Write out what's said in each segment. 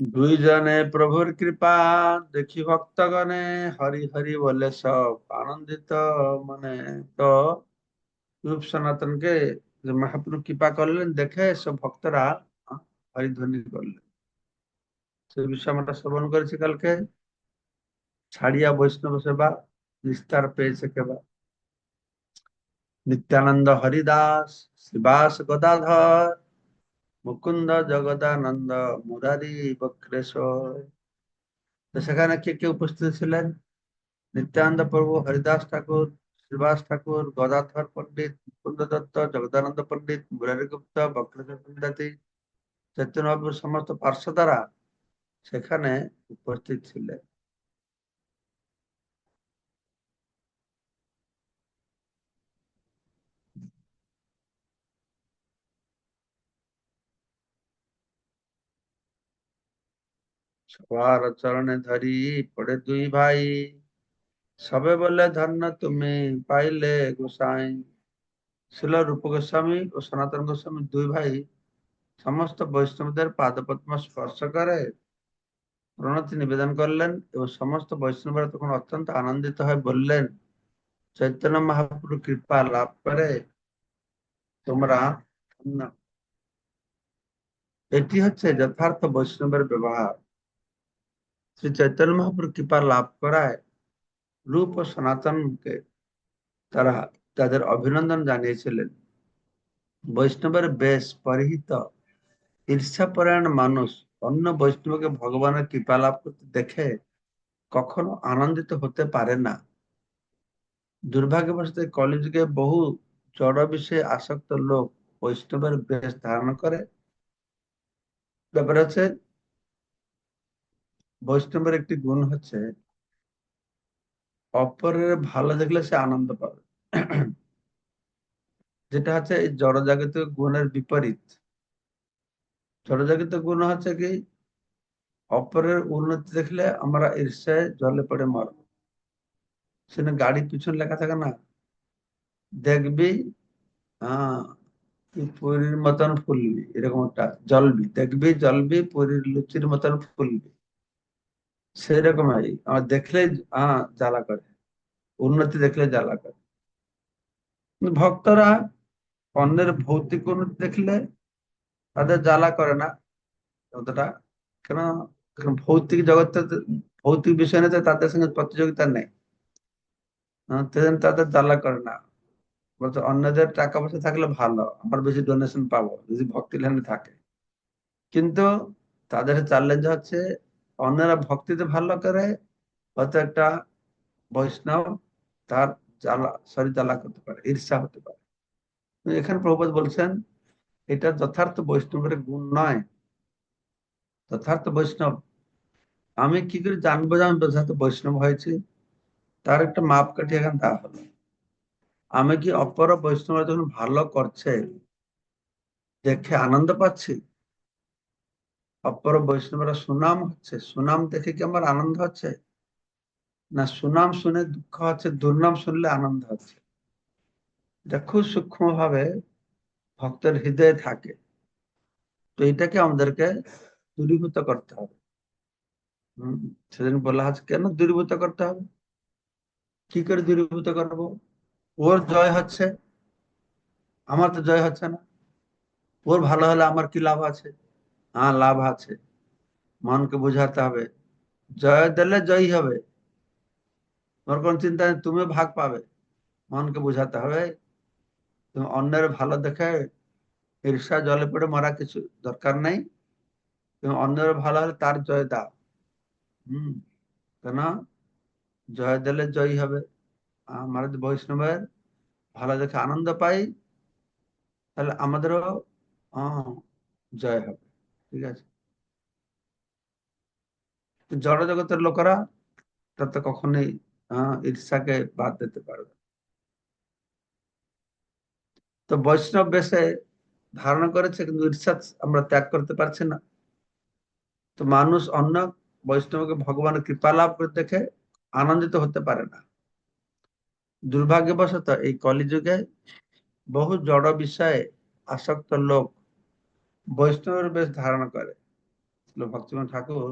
দুইজনে প্রভুর কৃপা, দেখি ভক্তগণে হরি হরি বলে সব আনন্দিত মানে। তো রূপ সনাতনকে যে মহাপ্রভু কৃপা করলেন, দেখে সব ভক্তরা হরিধ্বনি করলেন। সে বিষয়ে আমরা শ্রবণ করেছি কালকে। ছাড়িয়া বৈষ্ণব সেবা, নিস্তার পেয়েছে কেবা। নিত্যানন্দ হরিদাস, শ্রীবাস গদাধর মুকুন্দ জগদানন্দ মুরারি বক্রেশ্বর। তো সেখানে কে কে উপস্থিত ছিলেন? নিত্যানন্দ প্রভু, হরিদাস ঠাকুর শ্রীবাস ঠাকুর, গদাধর পণ্ডিত, মুকুন্দ দত্ত, জগদানন্দ পণ্ডিত, মুরারি গুপ্ত, বক্রেশ্বর পণ্ডিত, চৈতন্যবাবুর সমস্ত পার্শ্বদারা সেখানে উপস্থিত ছিলেন। সবার চরণে ধরি পড়ে দুই ভাই সবে বলে ধন্য তুমি পাইলে গোসাই ছিল রূপ গোস্বামী ও সনাতন গোস্বামী দুই ভাই সমস্ত বৈষ্ণবদের পাদপদ্ম স্পর্শ করে প্রণতি নিবেদন করলেন এবং সমস্ত বৈষ্ণবরা তখন অত্যন্ত আনন্দিত হয়ে বললেন চৈতন্য মহাপ্রভু কৃপা লাভ করে তোমরা এটি হচ্ছে যথার্থ বৈষ্ণবের ব্যবহার শ্রী চৈতন্য মহাপুর কৃপা লাভ করায় রূপ ও সনাতনকে তারা তাদের অভিনন্দন জানিয়েছিলেন বৈষ্ণবের বেশ পরিহিত ঈর্ষাপরায়ণ মানুষ অন্য বৈষ্ণবকে ভগবানের কৃপা লাভ করতে দেখে কখনো আনন্দিত হতে পারে না দুর্ভাগ্যবশত কলিযুগে বহু জড় বিষয়ে আসক্ত লোক বৈষ্ণবের বেশ ধারণ করে ব্যাপার হচ্ছে বৈষ্ণবের একটি গুণ হচ্ছে, অপরের ভালো দেখলে সে আনন্দ পাবে। যেটা হচ্ছে এই জড়জাগতিক গুণের বিপরীত। জড়জাগতিক গুণ হচ্ছে কি, অপরের উন্নতি দেখলে আমরা ঈর্ষায় জলে পড়ে মরব। সেখানে গাড়ি পিছন লেখা থাকে না, দেখবি তুই পুরীর মতন ফুলবি, এরকম একটা জলবি। দেখবি, জলবি, পুরীর লুচির মতন ফুলবি। সেরকম আমার দেখলে, আহ, জ্বালা করে। উন্নতি দেখলে জ্বালা করে। ভক্তরা অন্যের ভৌতিক উন্নতি দেখলে তাদের জ্বালা করে না অতটা কেন? ভৌতিক জগতে ভৌতিক বিষয় নিয়ে তাদের সঙ্গে প্রতিযোগিতা নেই। তাদের জ্বালা করে না। বলছে অন্যদের টাকা পয়সা থাকলে ভালো। আমার বেশি ডোনেশন পাবো, যদি ভক্তি লাইনে থাকে। কিন্তু তাদের চ্যালেঞ্জ হচ্ছে অন্যরা ভক্তিতে ভালো করে, হয়তো একটা বৈষ্ণব তার জ্বালা শরীর জ্বালা করতে পারে, ঈর্ষা হতে পারে। এখানে প্রভুপাত বলছেন, এটা যথার্থ বৈষ্ণবের গুণ নয়। যথার্থ বৈষ্ণব। আমি কি করে জানব যে আমি যথার্থ বৈষ্ণব হয়েছি? তার একটা মাপকাঠি এখানে দেওয়া হলো। আমি কি অপর বৈষ্ণব যখন ভালো করছে? দেখে আনন্দ পাচ্ছি? অপর বৈষ্ণবরা সুনাম হচ্ছে। সুনাম দেখে কি আমার আনন্দ হচ্ছে? না, সুনাম শুনে দুঃখ হচ্ছে, দুর্নাম শুনলে আনন্দ হচ্ছে। এটা খুব সূক্ষ্ম ভাবে ভক্তের হৃদয়ে থাকে। তো এটাকে আমাদেরকে দূরীভূত করতে হবে। হম, সেদিন বলা হচ্ছে কেন দূরীভূত করতে হবে? কি করে দূরীভূত করব? ওর জয় হচ্ছে, আমার তো জয় হচ্ছে না। ওর ভালো হলে আমার কি লাভ আছে? হ্যাঁ লাভ আছে। মনকে বোঝাতে হবে। জয় দিলে জয়ী হবে। তোমার কোন চিন্তা নেই, তুমি ভাগ পাবে। মনকে বোঝাতে হবে। তুমি অন্যের ভালো দেখে ঈর্ষা, জলে পড়ে মরা কিছু দরকার নেই। তুমি অন্যের ভালো হলে তার জয় দাও। হম, কেন? জয় দিলে জয়ী হবে। আমরা যদি বৈষ্ণবের ভালো দেখে আনন্দ পাই, তাহলে আমাদেরও জয় হবে। ঠিক আছে? জড় জগতের লোকেরা তাতে কখনোই ঈর্ষাকে বাদ দিতে পারবে। তো বৈষ্ণব বেশে ধারণা করেছে, কিন্তু ঈর্ষা আমরা ত্যাগ করতে পারছি না। তো মানুষ অন্য বৈষ্ণবকে ভগবানের কৃপা লাভ করে দেখে আনন্দিত হতে পারে না। দুর্ভাগ্যবশত এই কলিযুগে বহু জড় বিষয়ে আসক্ত লোক বৈষ্ণবের বেশ ধারণা করে। ছিল ভক্তিমোহন ঠাকুর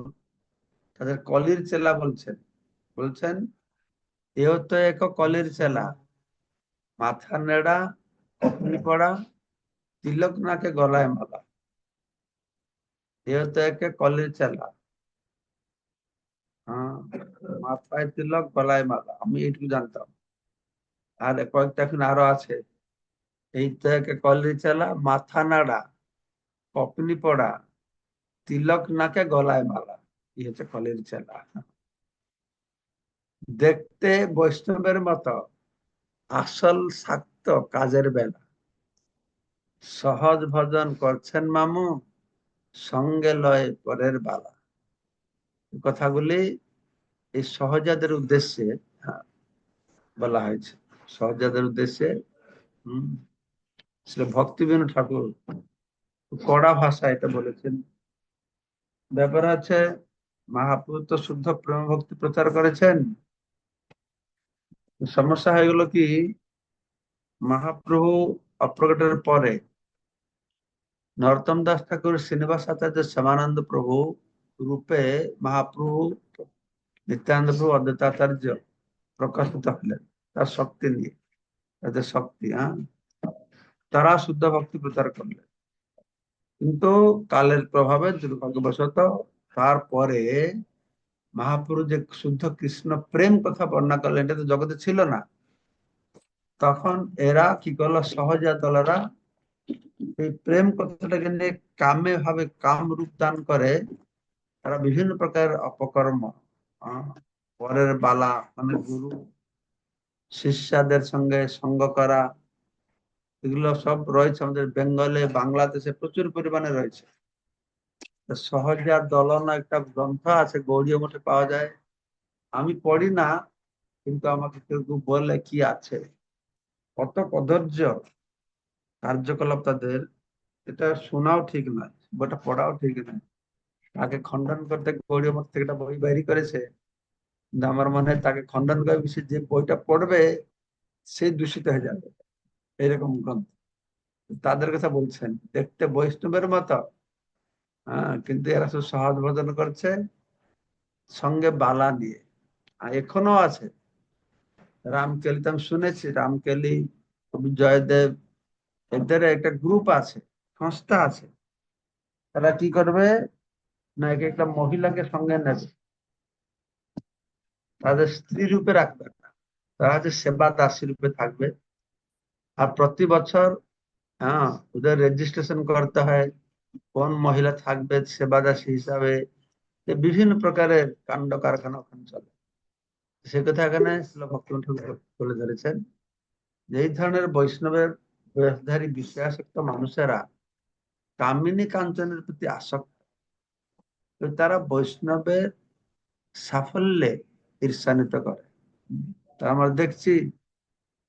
তাদের কলির চেলা বলছেন। বলছেন, এও তো এক কলির চেলা। মাথা নেড়া কপনি পড়া, তিলক নাকে গলায় মালা। এও তো এক কলির চেলা। হ্যাঁ মাথায় তিলক, গলায় মালা। আমি এইটুকু জানতাম। আর কয়েকটা এখন আরও আছে। এই তো এক কলির চেলা, মাথা নাড়া কপনি পড়া তিলক নাকে গলায় মালা এই হচ্ছে কলির চেলা। দেখতে বৈষ্ণবের মতো আসল শাক্ত কাজের বেলা। সহজ ভজন করছেন মামু সঙ্গে লয় পরের বালা। কথাগুলি এই সহজাদের উদ্দেশ্যে হ্যাঁ, বলা হয়েছে। সহজাদের উদ্দেশ্যে হম সেটা ভক্তিবিনোদ ঠাকুর কড়া ভাষা এটা বলেছেন। ব্যাপার আছে মহাপ্রভু তো শুদ্ধ প্রেম ভক্তি প্রচার করেছেন। সমস্যা হয়ে গেল কি, মহাপ্রভু অপ্রকটের পরে নরোত্তম দাস ঠাকুর শ্রীনিবাস আচার্য শ্যামানন্দ প্রভু রূপে মহাপ্রভু নিত্যানন্দ প্রভু অদ্বৈতাচার্য প্রকাশিত হলেন। তার শক্তি নিয়ে, তাদের শক্তি হ্যাঁ? তারা শুদ্ধ ভক্তি প্রচার করলেন। কিন্তু কালের প্রভাবে দুর্ভাগ্যবশত তারপরে মহাপুরু যে শুদ্ধ কৃষ্ণ প্রেম কথা বর্ণনা করলেন, এটা তো জগতে ছিল না। তখন এরা কি করল? সহজা দলেরা এই প্রেম কথাটাকে নিয়ে কামে ভাবে কাম রূপ দান করে। তারা বিভিন্ন প্রকার অপকর্ম পরের বালা মানে গুরু, শিষ্যাদের সঙ্গে সঙ্গ করা এগুলো সব রয়েছে আমাদের বেঙ্গলে, বাংলাদেশে প্রচুর পরিমাণে রয়েছে। সহজা দলন একটা গ্রন্থ আছে, গৌরীয় মঠে পাওয়া যায়। আমি পড়ি না, কিন্তু আমাকে কেউ কেউ বলে কি আছে। কত কদর্য কার্যকলাপ তাদের। এটা শোনাও ঠিক নয় বইটা পড়াও ঠিক নয়। তাকে খণ্ডন করতে গৌরীয় মঠ থেকে একটা বই বাইরি করেছে। আমার মনে হয় তাকে খণ্ডন করে বিষয় যে বইটা পড়বে, সে দূষিত হয়ে যাবে। এরকম গ্রন্থ তাদের কথা বলছেন। দেখতে বৈষ্ণবের মতো। হ্যাঁ কিন্তু এরা সব সহজ ভজন করছে, সঙ্গে বালা নিয়ে এখনও আছে। রামকেলি তো আমি শুনেছি। রামকেলি জয়দেব এদের একটা গ্রুপ আছে, সংস্থা আছে। তারা কি করবে? না, এক একটা মহিলাকে সঙ্গে নেবে। তাদের স্ত্রী রূপে রাখবে না। তারা হচ্ছে সেবা দাসী রূপে থাকবে। আর প্রতি বছর হ্যাঁ ওদের রেজিস্ট্রেশন করতে হয়। কোন মহিলা থাকবে সেবা দাসী হিসাবে বিভিন্ন প্রকারের কাণ্ড কারখানা ওখানে চলে। সে কথা এখানে ঠাকুর তুলে ধরেছেন। যে এই ধরনের বৈষ্ণবের বেশধারী বিশ্বাসক্ত মানুষেরা কামিনী কাঞ্চনের প্রতি আসক্ত। তারা বৈষ্ণবের সাফল্যে ঈর্ষান্বিত করে। তা আমরা দেখছি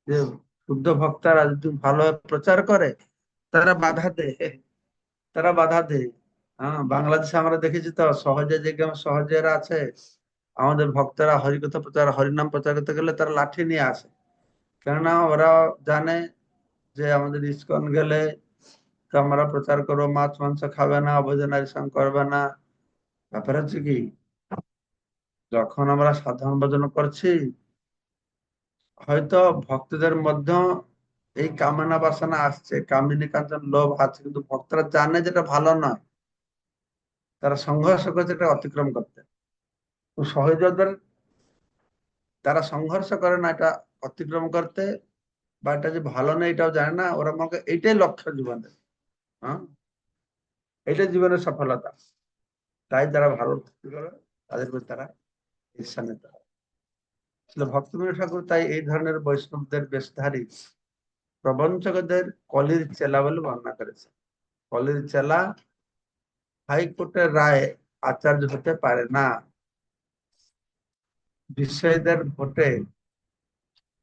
যে শুদ্ধ ভক্তারা যদি ভালো প্রচার করে, তারা বাধা দেয়। তারা বাধা দেয়। হ্যাঁ বাংলাদেশে আমরা দেখেছি তো, সহজে যে সহজেরা আছে, আমাদের ভক্তরা হরিকথা প্রচার, হরিনাম প্রচার করতে গেলে তারা লাঠি নিয়ে আসে। কেননা ওরা জানে যে আমাদের ইস্কন গেলে আমরা প্রচার করব মাছ, মাংস খাবে না অবজনারি সঙ্গ করবে না। ব্যাপার হচ্ছে কি, যখন আমরা সাধারণ ভজন করছি হয়তো ভক্তদের মধ্যে এই কামনা বাসনা আসছে কামিনী কাঞ্চন লোভ আছে, কিন্তু ভক্তরা জানে যেটা ভালো নয়। তারা সংঘর্ষ করে এটা অতিক্রম করতে। তো সহজদের তারা সংঘর্ষ করে না, এটা অতিক্রম করতে, বা এটা যে ভালো না এটাও জানে না। ওরা আমাকে এইটাই লক্ষ্য জীবনের হ্যাঁ? এটাই জীবনের সফলতা। তাই যারা ভালো করে, তাদের তারা ঈর্ষান্বিত হয়। আসলে ভক্তিবিনোদ ঠাকুর তাই এই ধরনের বৈষ্ণবদের বেশধারী প্রবঞ্চকদের কলির চেলা বলে বর্ণনা করেছে কলির চেলা হাইকোর্টের রায় আচার্য হতে পারে না। বিষয়দের ভোটে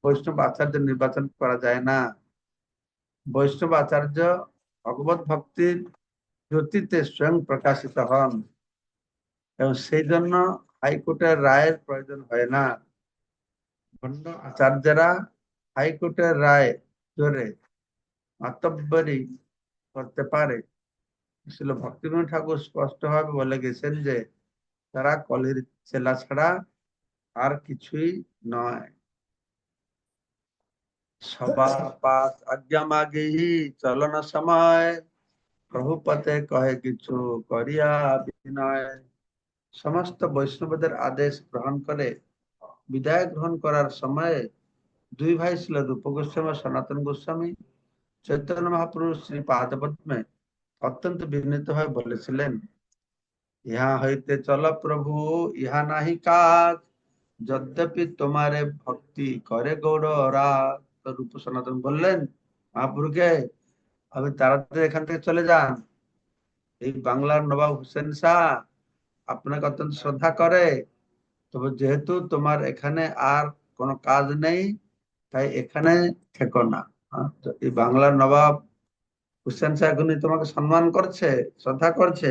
বৈষ্ণব আচার্য নির্বাচন করা যায় না। বৈষ্ণব আচার্য ভগবত ভক্তির জ্যোতিতে স্বয়ং প্রকাশিত হন এবং সেই জন্য হাইকোর্টের রায়ের প্রয়োজন হয় না। আচার্যরা হাইকোর্টের রায় ধরে মাতব্বরি করতে পারে ছিল ভক্তিবিনোদ ঠাকুর স্পষ্ট ভাবে বলে গেছেন যে তারা কলির চেলা ছাড়া আর কিছুই নয় সবার পাস আজ্ঞা মাগেহি চলন সময় প্রভুপতে কহে কিছু করিয়া বিনয় সমস্ত বৈষ্ণবদের আদেশ গ্রহণ করে বিদায় গ্রহণ করার সময়ে দুই ভাই ছিল রূপ গোস্বামী, সনাতন গোস্বামী। চৈতন্য মহাপুরুষ শ্রী পাদপদ্মে অত্যন্ত বিনীত হয়ে বলেছিলেন, ইহা হইতে চল প্রভু, ইহা নাহি কাজ। যদ্যপি তোমারে ভক্তি করে গৌড়রা তো রূপ সনাতন বললেন মহাপুরুকে আপনি তাড়াতাড়ি এখান থেকে চলে যান। এই বাংলার নবাব হুসেন শাহ আপনাকে অত্যন্ত শ্রদ্ধা করে। তবে যেহেতু তোমার এখানে আর কোনো কাজ নেই তাই এখানে থেকো না। হ্যাঁ, এই বাংলার নবাব হুসেন এখনই তোমাকে সম্মান করছে শ্রদ্ধা করছে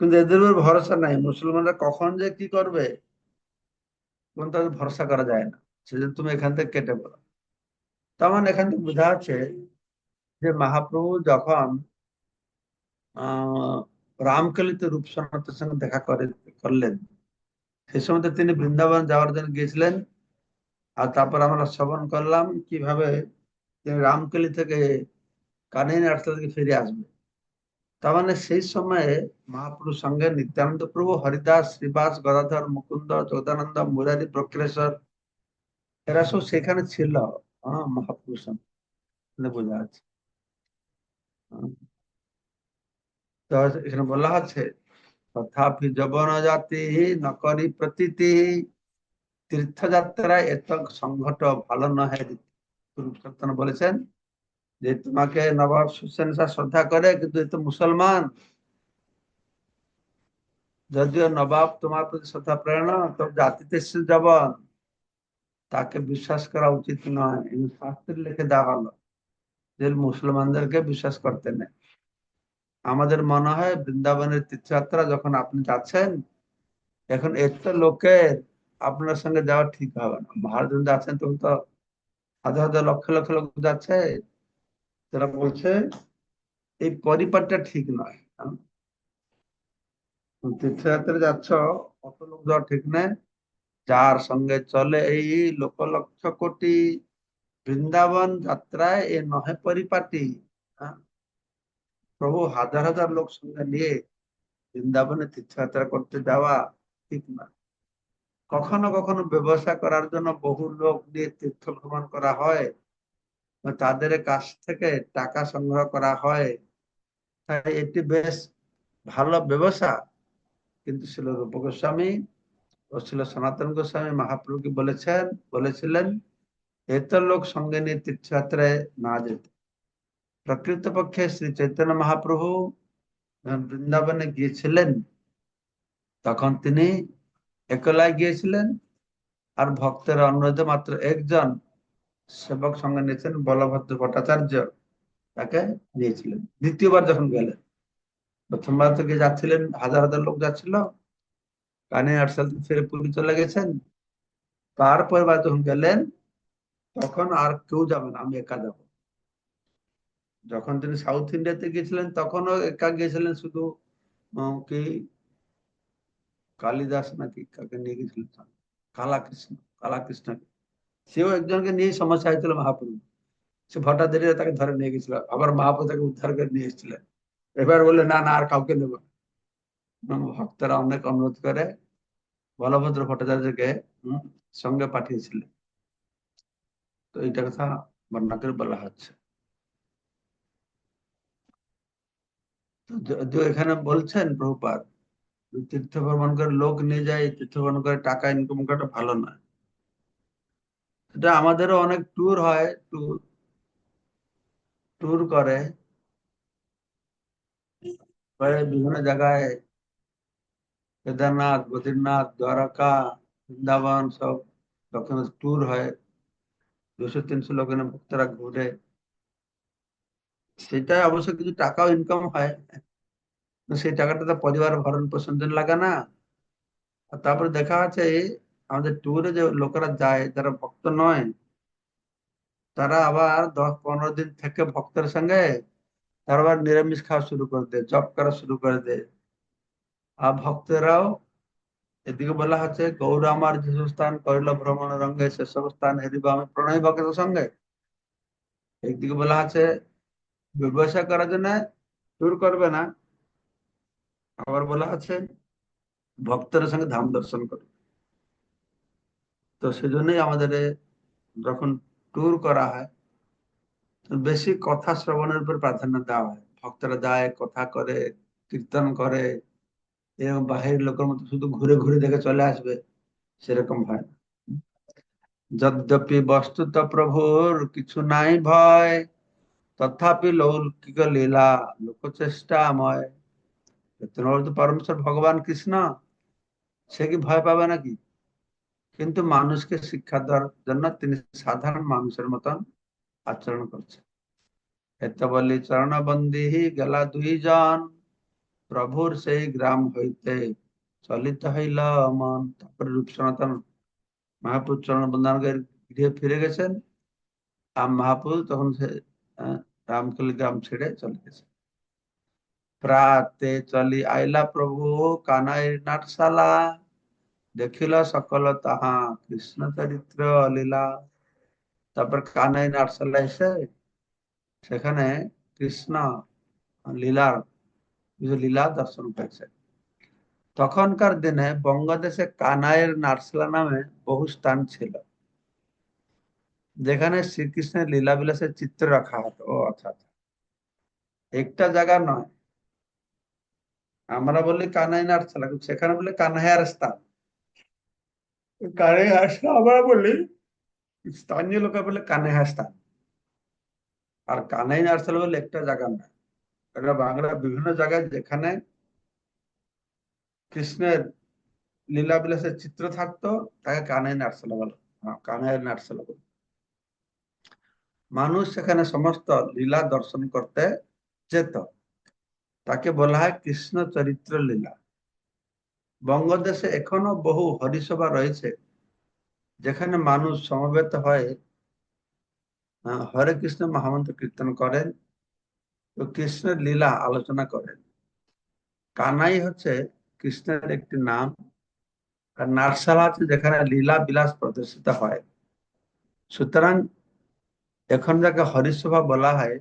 কিন্তু এদের উপর ভরসা নাই। মুসলমানরা কখন যে কি করবে কোন তাদের ভরসা করা যায় না। সেজন্য তুমি এখান থেকে কেটে পড়ো তার মানে এখান থেকে বোঝা যাচ্ছে যে মহাপ্রভু যখন আহ রামকালিতে রূপ সনাতের সঙ্গে দেখা করে করলেন সেই সময় তিনি বৃন্দাবন যাওয়ার জন্য গিয়েছিলেন। আর তারপর আমরা শ্রবণ করলাম, কীভাবে তিনি রামকালি থেকে আটটা থেকে ফিরে আসবে। তার মানে সেই সময়ে মহাপুরুষ সঙ্গে নিত্যানন্দ প্রভু, হরিদাস, শ্রীবাস, গদাধর মুকুন্দ যোগানন্দ মুরারি প্রক্রেশ্বর এরা সব সেখানে ছিল। হ্যাঁ মহাপুরুষ সঙ্গে। বোঝা হ্যাঁ। তো এখানে বলা আছে তথাপি যবন জাতি নকরি প্রতীতি। তীর্থযাত্রায় এত সংঘট ভালো নহে। সত্তন বলেছেন যে তোমাকে নবাব হোসেন শ্রদ্ধা করে, কিন্তু এ মুসলমান। যদিও নবাব তোমার প্রতি শ্রদ্ধা প্রেরণা তো জাতিতে জবন তাকে বিশ্বাস করা উচিত নয়। এই শাস্ত্রে লিখে দেওয়া হলো যে মুসলমানদেরকে বিশ্বাস করতে নেই। আমাদের মনে হয় বৃন্দাবনের তীর্থযাত্রা যখন আপনি যাচ্ছেন, এখন এত লোকের আপনার সঙ্গে যাওয়া ঠিক হবে না। ভারত যাচ্ছেন তখন তো হাজার হাজার লক্ষ লক্ষ লোক যাচ্ছে। তারা বলছে, এই পরিপাটটা ঠিক নয়। তীর্থযাত্রা যাচ্ছ, অত লোক যাওয়া ঠিক নেই যার সঙ্গে চলে এই লোক লক্ষ কোটি বৃন্দাবন যাত্রায় এ নহে পরিপাটি। প্রভু হাজার হাজার লোক সঙ্গে নিয়ে বৃন্দাবনে তীর্থযাত্রা করতে যাওয়া ঠিক না। কখনো কখনো ব্যবসা করার জন্য বহু লোক নিয়ে তীর্থ ভ্রমণ করা হয় তাদের কাছ থেকে টাকা সংগ্রহ করা হয়। তাই এটি বেশ ভালো ব্যবসা। কিন্তু ছিল রূপ গোস্বামী ও ছিল সনাতন গোস্বামী মহাপ্রভুকে বলেছেন, বলেছিলেন, এত লোক সঙ্গে নিয়ে তীর্থযাত্রায় না যেতে। প্রকৃতপক্ষে শ্রী চৈতন্য মহাপ্রভু বৃন্দাবনে গিয়েছিলেন তখন তিনি একলাই গিয়েছিলেন আর ভক্তের অনুরোধে মাত্র একজন সেবক সঙ্গে নিয়েছেন বলভদ্র ভট্টাচার্য তাকে নিয়েছিলেন দ্বিতীয়বার যখন গেলেন প্রথমবার থেকে যাচ্ছিলেন হাজার হাজার লোক যাচ্ছিল কানে আটসাল ফিরে পুরী চলে গেছেন তারপর বার যখন গেলেন তখন আর কেউ যাবে না আমি একা যাব যখন তিনি সাউথ ইন্ডিয়াতে গেছিলেন তখনও একা গিয়েছিলেন শুধু কি কালিদাস নাকি কাকে নিয়ে গেছিলেন কালাকৃষ্ণ কালাকৃষ্ণ। সেও একজনকে নিয়ে সমস্যা হয়েছিল মহাপ্রভু সে ভট্টাচার্য তাকে ধরে নিয়ে গেছিল আবার মহাপ্রভু তাকে উদ্ধার করে নিয়ে এসেছিলেন। এবার বললে, না না, আর কাউকে নেব ভক্তরা অনেক অনুরোধ করে বলভদ্র ভট্টাচার্যকে সঙ্গে পাঠিয়েছিলেন। তো এইটা কথা বর্ণনা করে বলা হচ্ছে। এখানে বলছেন প্রভুপাত তীর্থ ভ্রমণ করে লোক নিয়ে যায়, তীর্থ ভ্রমণ করে টাকা ইনকাম করাটা ভালো নয়। এটা আমাদেরও অনেক ট্যুর হয় ট্যুর ট্যুর করে। বিভিন্ন জায়গায় কেদারনাথ, বদ্রীনাথ, দ্বারকা, বৃন্দাবন সব যখন ট্যুর হয়। দুশো, তিনশো লোক ভক্তরা ঘুরে। সেটা অবশ্য কিছু টাকাও ইনকাম হয়। সেই টাকাটা তো পরিবার ভরণ পোষণ জন্য লাগে না। আর তারপরে দেখা আছে আমাদের ট্যুরে যে লোকেরা যায়, যারা ভক্ত নয়, তারা আবার দশ পনেরো দিন থেকে ভক্তের সঙ্গে তারা আবার নিরামিষ খাওয়া শুরু করে দেয়, জপ করা শুরু করে দেয়। আর ভক্তরাও এদিকে বলা হচ্ছে গৌর আমার যেসব স্থান করিল ভ্রমণ রঙ্গে সেসব স্থান হেরিব আমি প্রণয় ভক্তের সঙ্গে একদিকে বলা আছে ব্যবসা করার জন্য ট্যুর করবে না। আবার বলা আছে ভক্তের সঙ্গে ধাম দর্শন করবে। তো সেজন্যই আমাদের যখন ট্যুর করা হয় বেশি কথা শ্রবণের উপর প্রাধান্য দেওয়া হয়। ভক্তরা যায়, কথা করে, কীর্তন করে এরকম বাহির লোকের মতো শুধু ঘুরে ঘুরে দেখে চলে আসবে, সেরকম হয় না। যদ্যপি বস্তুত প্রভুর কিছু নাই ভয় তথাপি লৌকিক লীলা লোকচেষ্টাময় তো পরমেশ্বর ভগবান কৃষ্ণ, সে কি ভয় পাবে নাকি? কিন্তু মানুষকে শিক্ষা দেওয়ার জন্য তিনি সাধারণ মানুষের মতন আচরণ করছে এত বলি চরণবন্দি গেলা দুইজন, প্রভুর সেই গ্রাম হইতে চলিত হইল মন। তারপরে রূপ সনাতন মহাপুর চরণ বন্দান গৃহে ফিরে গেছেন। আর মহাপুর তখন সে রামকলি গ্রাম ছেড়ে চলে গেছে। প্রাতে চলি আইলা প্রভু, কানাই নাটশালা, দেখিল সকল তাহা কৃষ্ণ চরিত্র লীলা। তারপর কানাই নাটশালা এসে সেখানে কৃষ্ণ লীলার লীলা দর্শন করেছে। তখনকার দিনে বঙ্গদেশে কানাইয়ের নাটশালা নামে বহু স্থান ছিল। যেখানে শ্রীকৃষ্ণের লীলা বিলাসের চিত্র রাখা হতো। ও আচ্ছা আচ্ছা। একটা জায়গা নয়। আমরা বলি কানাই নাটশালা সেখানে বলি কানহাইয়ার স্থান। কানহাইয়ার আমরা বলি স্থানীয় লোকে বলে কানহাইয়ার স্থান। আর কানাই নাটশালা বলে একটা জায়গা নয়। এটা বাংলা বিভিন্ন জায়গায় যেখানে কৃষ্ণের লীলা বিলাসের চিত্র থাকতো তাকে কানাই নাটশালা বলো। কানাই নাটশালা বলো। মানুষ সেখানে সমস্ত লীলা দর্শন করতে যেত। তাকে বলা হয় কৃষ্ণ চরিত্র লীলা। বঙ্গদেশে এখনও বহু হরিসভা রয়েছে, যেখানে মানুষ সমবেত হয়ে হরে কৃষ্ণ মহামন্ত্র কীর্তন করেন ও কৃষ্ণের লীলা আলোচনা করেন। কানাই হচ্ছে কৃষ্ণের একটি নাম। আর নাটশালা আছে যেখানে লীলা বিলাস প্রদর্শিত হয়। সুতরাং এখন যাকে হরিসভা বলা হয়,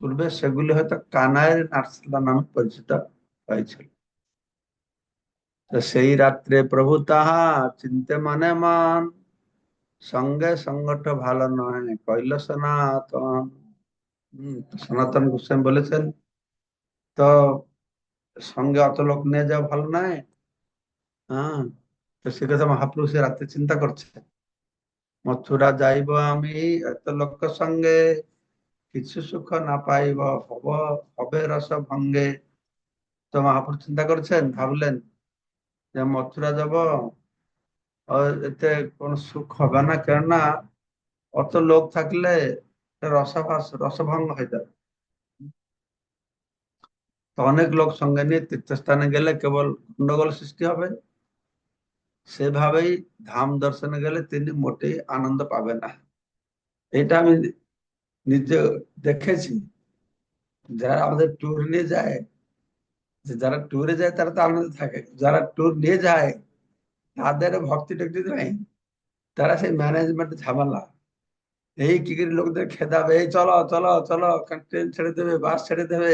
পূর্বে সেগুলি হয়তো কানায়ের নাটশালা নামে পরিচিত হয়েছিল। সেই রাত্রে প্রভু তাহা চিনতে মানে মান, সঙ্গে সঙ্গঠ ভালো নয় কইল সনাতন। সনাতন গোস্বামী বলেছেন, তো সঙ্গে অত লোক নিয়ে যাওয়া ভালো নয়। হ্যাঁ তো সে কথা মহাপ্রভু রাত্রে চিন্তা করছে। মথুরা যাইব আমি, এত লোক সঙ্গে কিছু সুখ না পাইব হব হবে রস ভঙ্গে। তো মহাপুর চিন্তা করছেন, ভাবলেন যে মথুরা যাব এতে কোন সুখ হবে না, কেননা অত লোক থাকলে রসাভাস, রসভঙ্গ হয়ে যাবে। তো অনেক লোক সঙ্গে নিয়ে তীর্থস্থানে গেলে কেবল গন্ডগোল সৃষ্টি হবে। সেভাবেই ধাম দর্শনে গেলে তিনি মোটেই আনন্দ পাবে না। এটা আমি নিজে দেখেছি। যারা আমাদের ট্যুর নিয়ে যায়, যে যারা ট্যুরে যায় তারা তো আনন্দ থাকে। যারা ট্যুর নিয়ে যায়, তাদের ভক্তি টক্তি নাই। তারা সেই ম্যানেজমেন্ট ঝামেলা। এই কি করে লোকদের খেদাবে এই চলো চলো চলো ট্রেন ছেড়ে দেবে বাস ছেড়ে দেবে।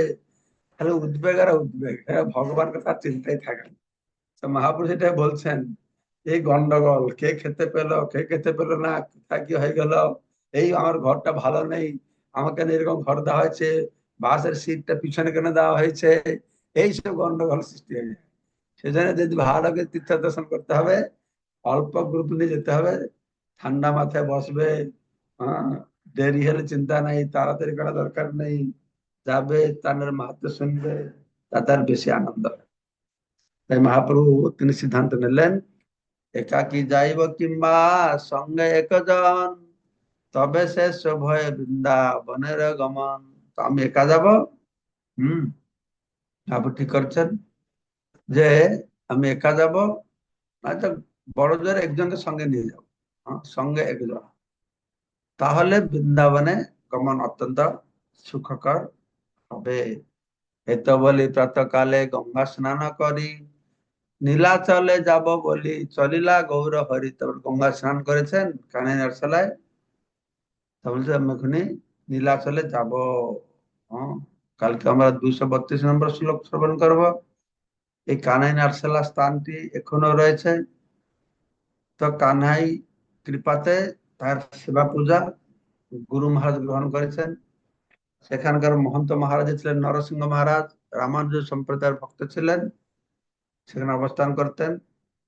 তাহলে উদ্বেগ আর উদ্বেগ। ভগবান কথা চিন্তাই থাকে মহাপুরুষ এটা বলছেন এই গন্ডগোল, কে খেতে পেল, কে খেতে পেল না, কোথায় কি হয়ে গেল? এই আমার ঘরটা ভালো নেই, আমাকে এরকম ঘর দেওয়া হয়েছে, বাসের সিটটা পিছনে কেন দেওয়া হয়েছে? এইসব গন্ডগোল সৃষ্টি হয়ে যায়। সেজন্য যদি ভালো করে তীর্থ দর্শন করতে হবে, অল্প গ্রুপ নিয়ে যেতে হবে, ঠান্ডা মাথায় বসবে হ্যাঁ দেরি হলে চিন্তা নেই, তাড়াতাড়ি করা দরকার নেই, যাবে, তাদের মাহাত্ম শুনবে তাদের বেশি আনন্দ তাই মহাপ্রভু তিনি সিদ্ধান্ত নিলেন একাকি যাইব কিংবা সঙ্গে একজন, তবে সে শোভয় বৃন্দাবনের গমন। তো আমি একা যাব? হম। আপনি ঠিক করছেন যে আমি একা যাব? নয়তো বড় জোর একজনকে সঙ্গে নিয়ে যাব। সঙ্গে একজন। তাহলে বৃন্দাবনে গমন অত্যন্ত সুখকর হবে। এত বলি, প্রাতকালে গঙ্গা স্নান করি। নীলাচলে যাব বলি চলিলা গৌর হরি তারপর গঙ্গা স্নান করেছেন কানে নারসালায়? তা বলছে আমি এখনই নীলাচলে যাব। হ্যাঁ কালকে আমরা দুইশো বত্রিশ নম্বর শ্লোক শ্রবণ করব। এই কানাই নারসালা স্থানটি এখনও রয়েছে। তো কানহাই কৃপাতে তার সেবা পূজা গুরু মহারাজ গ্রহণ করেছেন। সেখানকার মহন্ত মহারাজ ছিলেন নরসিংহ মহারাজ, রামানুজ সম্প্রদায়ের ভক্ত ছিলেন। সেখানে অবস্থান করতেন।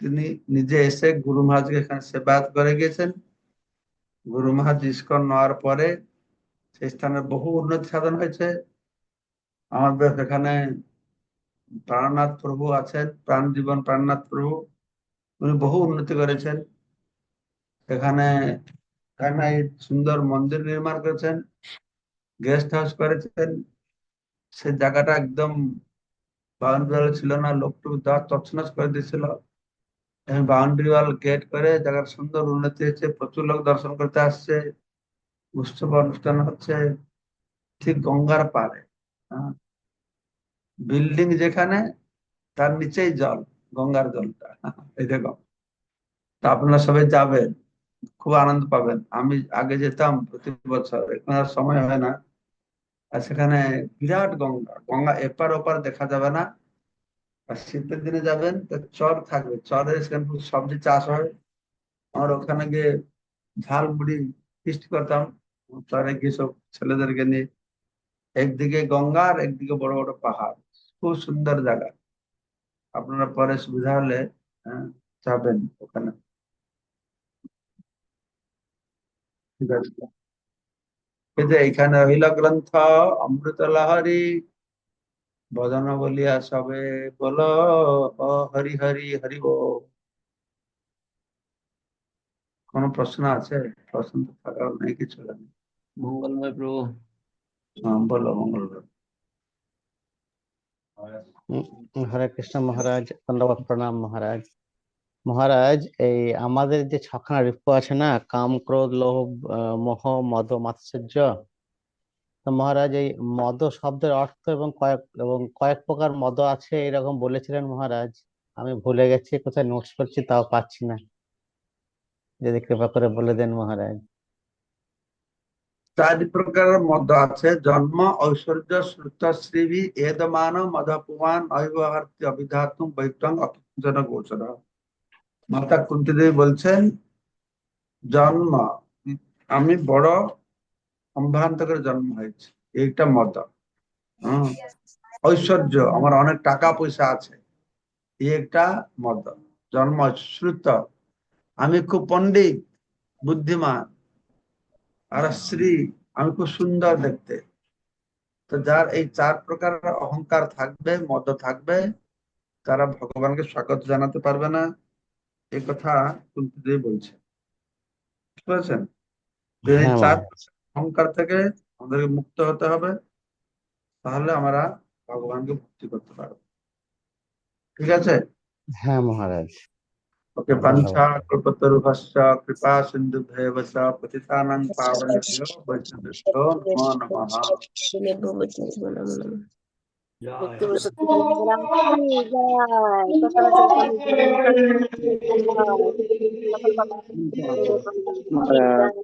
তিনি নিজে এসে গুরু মহারাজকে এখানে সেবায়ত করে গিয়েছেন। গুরু মহারাজ ইস্কন নেওয়ার পরে সেই স্থানে বহু উন্নতি সাধন হয়েছে। আমাদের এখানে প্রাণনাথ প্রভু আছেন প্রাণ জীবন প্রাণনাথ প্রভু। উনি বহু উন্নতি করেছেন। এখানে সুন্দর মন্দির নির্মাণ করেছেন, গেস্ট হাউস করেছেন। সে জায়গাটা একদম বাউন্ডারি ওয়াল ছিল না, লোকটুকু দেওয়া তছনছ করে দিয়েছিল। এখন বাউন্ডারি ওয়াল গেট করে জায়গার সুন্দর উন্নতি হয়েছে, প্রচুর লোক দর্শন করতে আসছে, উৎসব অনুষ্ঠান হচ্ছে ঠিক গঙ্গার পারে বিল্ডিং যেখানে, তার নিচেই জল, গঙ্গার জলটা। এই দেখো, তা আপনারা সবাই যাবেন, খুব আনন্দ পাবেন। আমি আগে যেতাম প্রতি বছর, এখন আর সময় হয় না। আর সেখানে বিরাট গঙ্গা। গঙ্গা এপার ওপার দেখা যাবে না। আর শীতের দিনে যাবেন তো চর থাকবে। চরে সেখানে সবজি চাষ হয়। আমার ওখানে গিয়ে ঝাল মুড়ি ফিস্ট করতাম। চরে গিয়ে সব ছেলেদেরকে নিয়ে। একদিকে গঙ্গা আর একদিকে বড় বড় পাহাড়। খুব সুন্দর জায়গা। আপনারা পরে সুবিধা হলে হ্যাঁ, যাবেন ওখানে। ঠিক আছে। এই যে এইখানে রহিল গ্রন্থ অমৃত লহরী ভজন বলিয়া সবে বল হরি হরি হরি বল কোন প্রশ্ন আছে প্রশ্ন তো থাকার নেই কিছু নেই মঙ্গলময় প্রভু হ্যাঁ বলো মঙ্গল উম, হরে কৃষ্ণ মহারাজ দণ্ডবত প্রণাম মহারাজ, এই আমাদের যে ছখানা রিপু আছে না, কাম, ক্রোধ, লোভ মোহ, মদ, মাৎসর্য, তো মহারাজ, এই মদ শব্দের অর্থ এবং কয়েক এবং কয়েক প্রকার মদ আছে এরকম বলেছিলেন মহারাজ। আমি ভুলে গেছি, কোথায় নোটস করছি তাও পাচ্ছি না। যদি কৃপা করে বলে দেন মহারাজ। চারি প্রকারের মদ আছে, জন্ম, ঐশ্বর্য, শ্রুত, শ্রীবি, এদমান মধপুমান অবিবাহার্থী অবিধাতুম বৈতং অকিঞ্চন গোচর। মাতা কুন্তি দেবী বলছেন, জন্ম, আমি বড় সম্ভ্রান্তকের জন্ম হয়েছে। এইটা মদ হম। ঐশ্বর্য, আমার অনেক টাকা পয়সা আছে। এই একটা মদ জন্ম শ্রুত। আমি খুব পণ্ডিত, বুদ্ধিমান। আর শ্রী আমি খুব সুন্দর দেখতে। তো যার এই চার প্রকার অহংকার থাকবে মদ থাকবে, তারা ভগবানকে স্বাগত জানাতে পারবে না। এই কথা কুন্তিদেবী বলছে। এই হ্যাঁ, চার অহংকার থেকে আমাদেরকে মুক্ত হতে হবে তাহলে আমরা ভগবানকে ভক্তি করতে পারব। ঠিক আছে? হ্যাঁ মহারাজ। ওকে। পঞ্চা কল্পতরুভশ্চ কৃপা সিন্ধু ভৈবচ পতিতানং পাবনেভ্যো বৈষ্ণবেভ্যো নমো নমঃ। মহারাজ